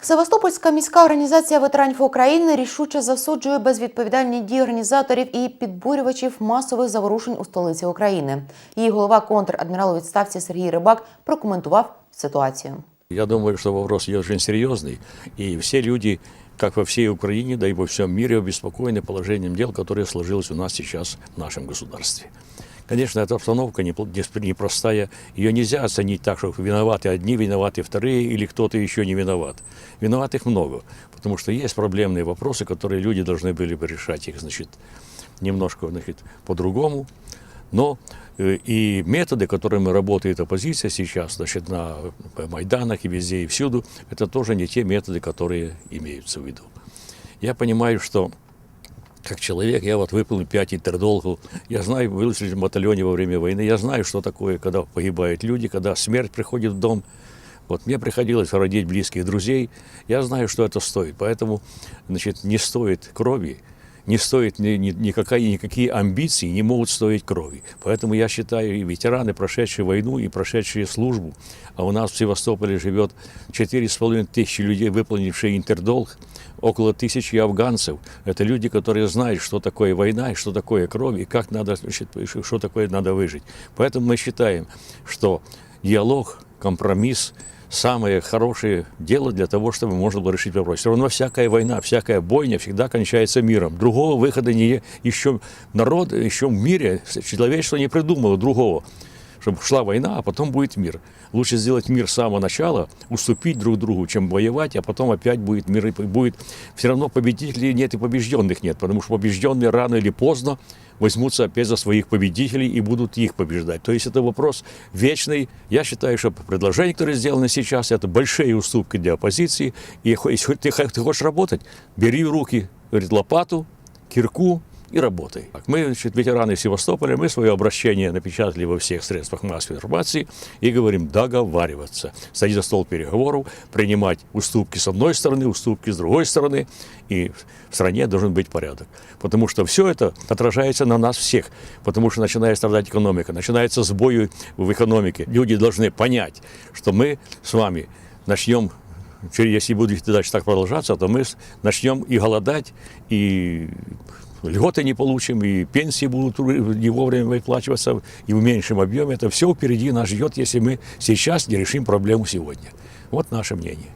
Севастопольська міська організація ветеранів України рішуче засуджує безвідповідальні дії організаторів і підбурювачів масових заворушень у столиці України. Її голова контр-адмірал у відставці Сергій Рибак прокоментував ситуацію. Я думаю, что вопрос очень серьезный, и все люди, как во всей Украине, да и во всем мире, обеспокоены положением дел, которое сложилось у нас сейчас в нашем государстве. Конечно, эта обстановка непростая. Ее нельзя оценить так, что виноваты одни, виноваты вторые, или кто-то еще не виноват. Виноватых много, потому что есть проблемные вопросы, которые люди должны были бы решать их, значит, немножко значит, по-другому. Но э, и методы, которыми работает оппозиция сейчас, значит, на Майданах и везде и всюду, это тоже не те методы, которые имеются в виду. Я понимаю, что как человек, я вот выполнил пять интердолгов, я знаю, был в батальоне во время войны, я знаю, что такое, когда погибают люди, когда смерть приходит в дом. Вот мне приходилось родить близких друзей, я знаю, что это стоит, поэтому, значит, не стоит крови, не стоит ни, ни- никакая, никакие амбиции не могут стоить крови. Поэтому я считаю, и ветераны, прошедшие войну и прошедшие службу, а у нас в Севастополе живет 4,5 тысячи людей, выполнившие интердолг, около тысячи афганцев. Это люди, которые знают, что такое война, и что такое кровь, и как надо, что такое надо выжить. Поэтому мы считаем, что диалог, компромисс – самое хорошее дело для того, чтобы можно было решить вопрос. Все равно всякая война, всякая бойня всегда кончается миром. Другого выхода не еще народ, еще в мире человечество не придумало другого чтобы шла война, а потом будет мир. Лучше сделать мир с самого начала, уступить друг другу, чем воевать, а потом опять будет мир, и будет все равно победителей нет и побежденных нет, потому что побежденные рано или поздно возьмутся опять за своих победителей и будут их побеждать. То есть это вопрос вечный. Я считаю, что предложения, которые сделаны сейчас, это большие уступки для оппозиции. И если ты, ты хочешь работать, бери в руки говорит, лопату, кирку и работай. Так, Мы, значит, ветераны Севастополя, мы свое обращение напечатали во всех средствах массовой информации и говорим договариваться, садить за стол переговоров, принимать уступки с одной стороны, уступки с другой стороны, и в стране должен быть порядок. Потому что все это отражается на нас всех, потому что начинает страдать экономика, начинается сбой в экономике. Люди должны понять, что мы с вами начнем если будет дальше так продолжаться, то мы начнем и голодать, и льготы не получим, и пенсии будут не вовремя выплачиваться, и в меньшем объеме. Это все впереди нас ждет, если мы сейчас не решим проблему сегодня. Вот наше мнение.